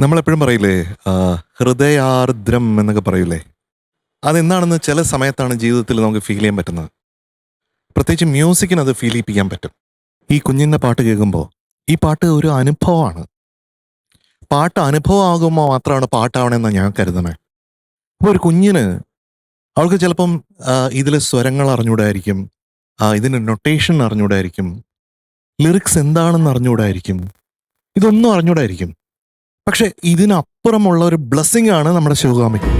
നമ്മളെപ്പോഴും പറയില്ലേ ഹൃദയാർദ്രം എന്നൊക്കെ പറയില്ലേ അതെന്താണെന്ന് ചില സമയത്താണ് ജീവിതത്തിൽ നമുക്ക് ഫീൽ ചെയ്യാൻ പറ്റുന്നത്. പ്രത്യേകിച്ച് മ്യൂസിക്കിന് അത് ഫീൽ ചെയ്യിപ്പിക്കാൻ പറ്റും. ഈ കുഞ്ഞിന്റെ പാട്ട് കേൾക്കുമ്പോൾ ഈ പാട്ട് ഒരു അനുഭവമാണ്. പാട്ട് അനുഭവമാകുമ്പോൾ മാത്രമാണ് പാട്ടാവണമെന്നാണ് ഞാൻ കരുതണേ അപ്പോൾ ഒരു കുഞ്ഞിന് അവൾക്ക് ചിലപ്പം ഇതിൽ സ്വരങ്ങൾ അറിഞ്ഞൂടായിരിക്കും ഇതിന്റെ നൊട്ടേഷൻ അറിഞ്ഞൂടായിരിക്കും ലിറിക്സ് എന്താണെന്ന് അറിഞ്ഞൂടായിരിക്കും ഇതൊന്നും അറിഞ്ഞൂടായിരിക്കും പക്ഷെ ഇതിനപ്പുറമുള്ള ഒരു ബ്ലെസ്സിങ് ആണ് നമ്മുടെ ശിവകാമിക്ക്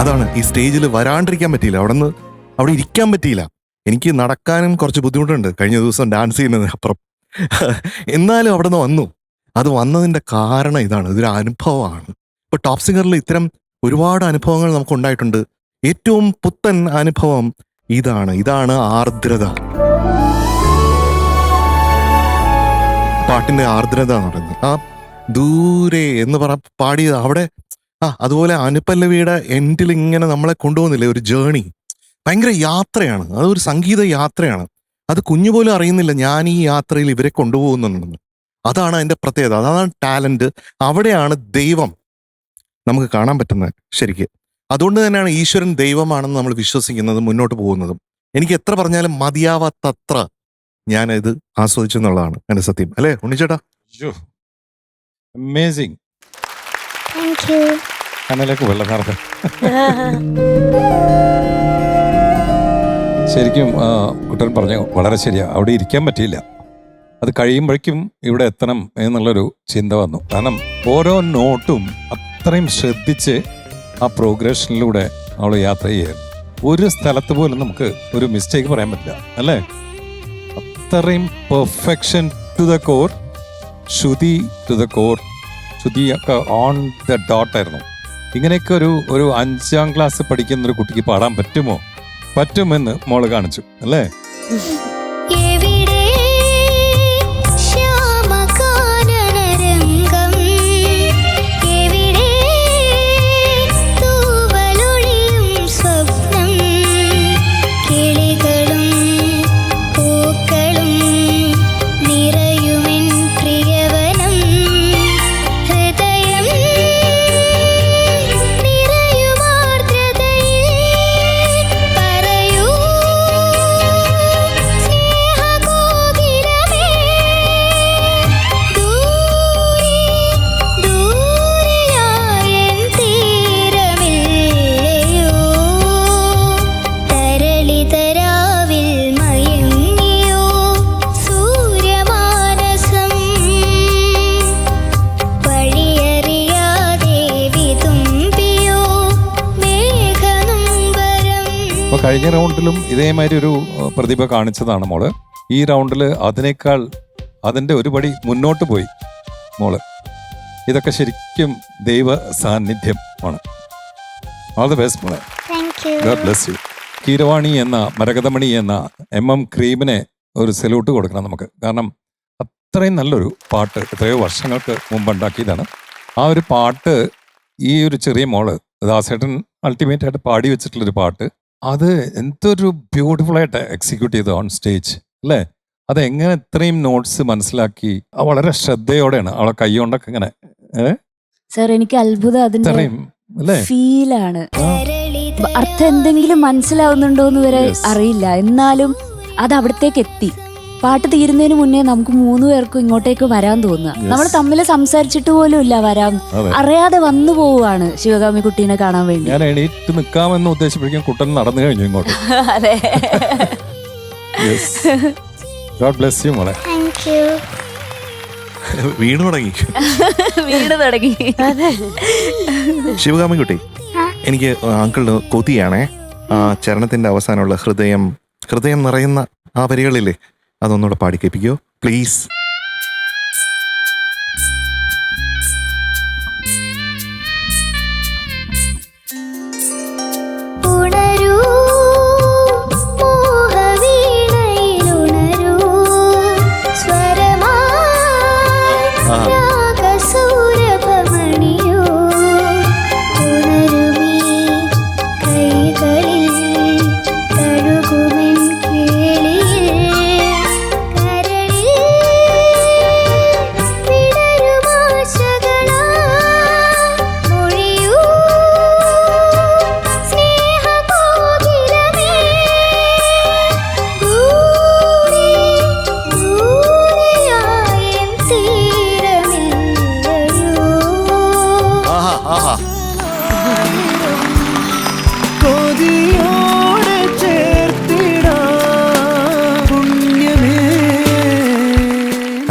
അതാണ് ഈ സ്റ്റേജിൽ വരാണ്ടിരിക്കാൻ പറ്റിയില്ല. അവിടെ നിന്ന് അവിടെ ഇരിക്കാൻ പറ്റിയില്ല. എനിക്ക് നടക്കാനും കുറച്ച് ബുദ്ധിമുട്ടുണ്ട്. കഴിഞ്ഞ ദിവസം ഡാൻസ് ചെയ്യുന്നതിന് അപ്പുറം എന്നാലും അവിടെ നിന്ന് വന്നു. അത് വന്നതിന്റെ കാരണം ഇതാണ്. ഇതൊരു അനുഭവമാണ്. ഇപ്പൊ ടോപ്പ് സിംഗറിൽ ഇത്തരം ഒരുപാട് അനുഭവങ്ങൾ നമുക്ക് ഉണ്ടായിട്ടുണ്ട് ഏറ്റവും പുത്തൻ അനുഭവം ഇതാണ്. ഇതാണ് ആർദ്രത. പാട്ടിന്റെ ആർദ്രത എന്ന് പറയുന്നത് ആ ദൂരെ എന്ന് പറ പാടിയത് അവിടെ ആ അതുപോലെ അനുപല്ലവിയുടെ എൻഡിൽ ഇങ്ങനെ നമ്മളെ കൊണ്ടുപോകുന്നില്ലേ ഒരു ജേണി ഭയങ്കര യാത്രയാണ്. അതൊരു സംഗീത യാത്രയാണ്. അത് കുഞ്ഞു പോലും അറിയുന്നില്ല ഞാൻ ഈ യാത്രയിൽ ഇവരെ കൊണ്ടുപോകുന്നുണ്ടെന്ന്. അതാണ് അതിന്റെ പ്രത്യേകത. അതാണ് ടാലന്റ് അവിടെയാണ് ദൈവം നമുക്ക് കാണാൻ പറ്റുന്നത് ശരിക്ക്. അതുകൊണ്ട് തന്നെയാണ് ഈശ്വരൻ ദൈവമാണെന്ന് നമ്മൾ വിശ്വസിക്കുന്നതും മുന്നോട്ട് പോകുന്നതും. എനിക്ക് എത്ര പറഞ്ഞാലും മതിയാവാത്തത്ര ഞാൻ ഇത് ആസ്വദിച്ചു എന്നുള്ളതാണ് എന്റെ സത്യം. അല്ലേ ഉണ്ണിച്ചേട്ടാ? അമേസിങ് കണ്ണിലേക്ക് വെള്ളം ശരിക്കും കുട്ടൻ പറഞ്ഞു വളരെ ശരിയാ. അവിടെ ഇരിക്കാൻ പറ്റിയില്ല. അത് കഴിയുമ്പോഴേക്കും ഇവിടെ എത്തണം എന്നുള്ളൊരു ചിന്ത വന്നു. കാരണം ഓരോ നോട്ടും അത്രയും ശ്രദ്ധിച്ച് ആ പ്രോഗ്രഷനിലൂടെ അവൾ യാത്ര ചെയ്യുക ഒരു സ്ഥലത്ത് പോലും നമുക്ക് ഒരു മിസ്റ്റേക്ക് പറയാൻ പറ്റില്ല. അല്ലേ? അത്രയും perfection to the core Shruthi to the core Shruthi ഒക്കെ ഓൺ ദ ഡോട്ട് ആയിരുന്നു. ഇങ്ങനെയൊക്കെ ഒരു ഒരു അഞ്ചാം ക്ലാസ് പഠിക്കുന്ന ഒരു കുട്ടിക്ക് പാടാൻ പറ്റുമോ? പറ്റുമെന്ന് മോൾ കാണിച്ചു അല്ലേ? കഴിഞ്ഞ റൗണ്ടിലും ഇതേമാതിരി ഒരു പ്രതിഭ കാണിച്ചതാണ് മോൾ. ഈ റൗണ്ടിൽ അതിനേക്കാൾ അതിന്റെ ഒരു പടി മുന്നോട്ട് പോയി മോൾ. ഇതൊക്കെ ശരിക്കും ദൈവ സാന്നിധ്യം ആണ് ഓൾ ദ ബെസ്റ്റ് മോളെ ഗോഡ് ബ്ലെസ് യു കീരവാണി എന്ന മരകതമണി എന്ന എം എം ക്രീമിനെ ഒരു സല്യൂട്ട് കൊടുക്കണം നമുക്ക്. കാരണം അത്രയും നല്ലൊരു പാട്ട് എത്രയോ വർഷങ്ങൾക്ക് മുമ്പ് ഉണ്ടാക്കിയതാണ്. ആ ഒരു പാട്ട് ഈ ഒരു ചെറിയ മോൾ ദാസേട്ടൻ അൾട്ടിമേറ്റ് ആയിട്ട് പാടി വെച്ചിട്ടുള്ളൊരു പാട്ട്. അത് എന്തൊരു ബ്യൂട്ടിഫുൾ ആയിട്ട് എക്സിക്യൂട്ട് ചെയ്തു ഓൺ സ്റ്റേജ് അല്ലേ? അത് എങ്ങനെ ഇത്രയും നോട്ട്സ് മനസ്സിലാക്കി? വളരെ ശ്രദ്ധയോടെയാണ്. അവളെ കൈ കൊണ്ടൊക്കെ ഇങ്ങനെ സർ എനിക്ക് അത്ഭുതം അതിന്റെ ഫീലാണ് അർത്ഥം എന്തെങ്കിലും മനസ്സിലാവുന്നുണ്ടോ എന്ന് വരെ അറിയില്ല. എന്നാലും അത് അവിടത്തേക്ക് എത്തി. പാട്ട് തീരുന്നതിന് മുന്നേ നമുക്ക് മൂന്ന് പേർക്കും ഇങ്ങോട്ടേക്ക് വരാൻ തോന്നുക. നമ്മൾ തമ്മിൽ സംസാരിച്ചിട്ട് പോലും ഇല്ല വരാം അറിയാതെ വന്നു പോവുകയാണ് ശിവകാമി കുട്ടീനെ കാണാൻ വേണ്ടി. ഞാൻ എണീറ്റ് നിൽക്കാമെന്ന് ഉദ്ദേശിപ്പിക്കും കുട്ടൻ നടന്നു കഴിഞ്ഞു ഇങ്ങോട്ട്. അതെ. ഗോഡ് ബ്ലെസ് യു മോളെ. വീണു തുടങ്ങി. വീട് തുടങ്ങി. ശിവകാമി കുട്ടി എനിക്ക് അങ്കിളിന് കൊതിയാണേ. ആ ചരണത്തിന്റെ അവസാനമുള്ള ഹൃദയം ഹൃദയം നിറയുന്ന ആ വരികളില്ലേ? അതൊന്നുകൂടെ പാടി പ്ലീസ്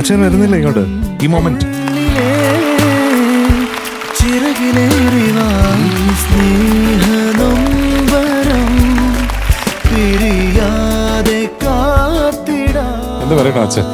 അച്ഛൻ വരുന്നില്ല ഇങ്ങോട്ട്? ഈ മൊമെന്റ് എന്ത് പറയണോ അച്ഛൻ?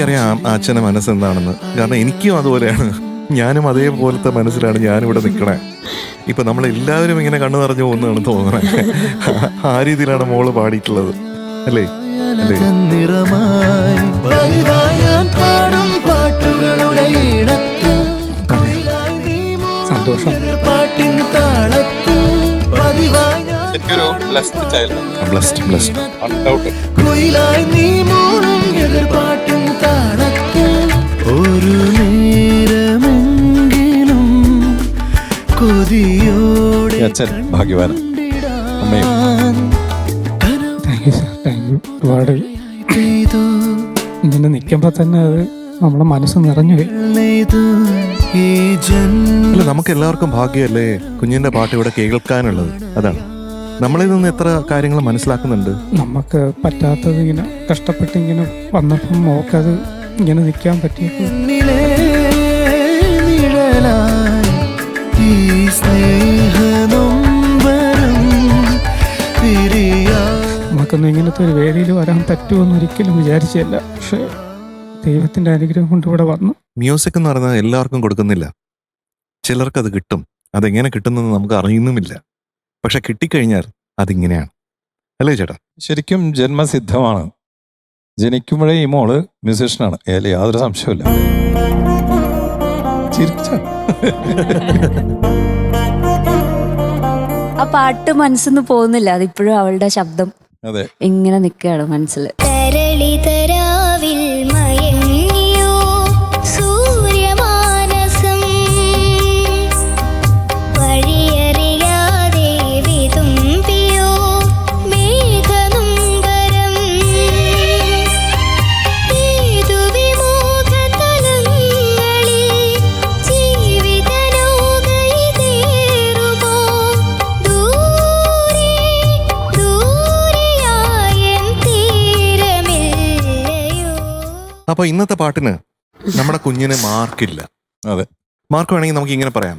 എനിക്കറിയാം ആ മനസ്സെന്താണെന്ന്. മനസ്സ് എന്താണെന്ന് കാരണം എനിക്കും അതുപോലെയാണ്. ഞാനും അതേപോലത്തെ മനസ്സിലാണ് ഞാനിവിടെ നിൽക്കണേ. ഇപ്പം നമ്മളെല്ലാവരും ഇങ്ങനെ കണ്ണു നിറഞ്ഞു പോകുന്നതാണ് തോന്നണേ. ആ രീതിയിലാണ് മോൾ പാടിയിട്ടുള്ളത്. അല്ലേ? അല്ലേ? സന്തോഷം. ബ്ലസ്ഡ് നീ മൂന്നും എതിർപ്പാട്ടിൻ ഒരു നേരമെങ്കിലും കൊതിയോടെ അച്ഛൻ ഭാഗ്യവാൻ. അമ്മയും. ഒരുപാട് ഇങ്ങനെ നിൽക്കുമ്പോൾ തന്നെ അത് നമ്മളെ മനസ്സ് നിറഞ്ഞു നമുക്ക് എല്ലാവർക്കും ഭാഗ്യമല്ലേ? കുഞ്ഞിന്റെ പാട്ട് ഇവിടെ കേൾക്കാനുള്ളത്. അതാണ്. നമ്മളിൽ നിന്ന് എത്ര കാര്യങ്ങൾ മനസ്സിലാക്കുന്നുണ്ട്? നമുക്ക് പറ്റാത്തത് ഇങ്ങനെ കഷ്ടപ്പെട്ട് ഇങ്ങനെ വന്നപ്പം നോക്കത് ഇങ്ങനെ നിൽക്കാൻ പിരിയാ നമുക്കൊന്നും ഇങ്ങനത്തെ ഒരു വേദിയിൽ വരാൻ പറ്റുമെന്ന് ഒരിക്കലും വിചാരിച്ചല്ല. പക്ഷേ ദൈവത്തിന്റെ അനുഗ്രഹം കൊണ്ട് ഇവിടെ വന്നു. മ്യൂസിക് എന്ന് പറഞ്ഞാൽ എല്ലാവർക്കും കൊടുക്കുന്നില്ല. ചിലർക്ക് അത് കിട്ടും. അതെങ്ങനെ കിട്ടുന്നെന്ന് നമുക്ക് അറിയുന്നുമില്ല. പക്ഷെ കിട്ടിക്കഴിഞ്ഞാൽ അതിങ്ങനെയാണ്. അല്ലേ ചേട്ടാ? ശരിക്കും ജന്മസിദ്ധമാണ്. ജനിക്കുമ്പോഴേ ഈ മോൾ മ്യൂസീഷ്യനാണ് അതിൽ യാതൊരു സംശയമില്ല ചിരിച്ച. ആ പാട്ട് മനസ്സിന്ന് പോകുന്നില്ല. അതിപ്പോഴും അവളുടെ ശബ്ദം അതെ. ഇങ്ങനെ നിൽക്കുകയാണ് മനസ്സിൽ തരളിതരാവിൽ അപ്പൊ ഇന്നത്തെ പാട്ടിന് നമ്മുടെ കുഞ്ഞിന് മാർക്കില്ല. അതെ. മാർക്ക് വേണമെങ്കിൽ നമുക്ക് ഇങ്ങനെ പറയാം.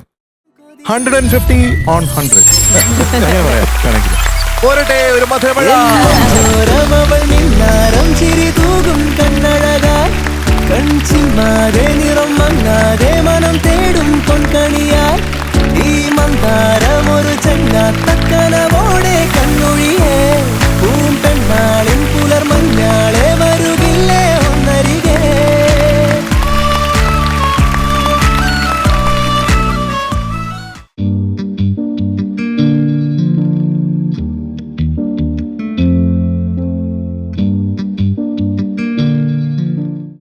Hundred and fifty on hundred പറയാം പോരട്ടെ ഒരു മധുരമഴ. ചിരി തൂകും കണ്ണഴകായി കൺചിമ്മാതെ നിറം മങ്ങാതെ മനം തേടും ഈ മന്ദാരം ഒരു ചെങ്ങാത്തക്കനവോടെ കണ്ണൊഴിയേ.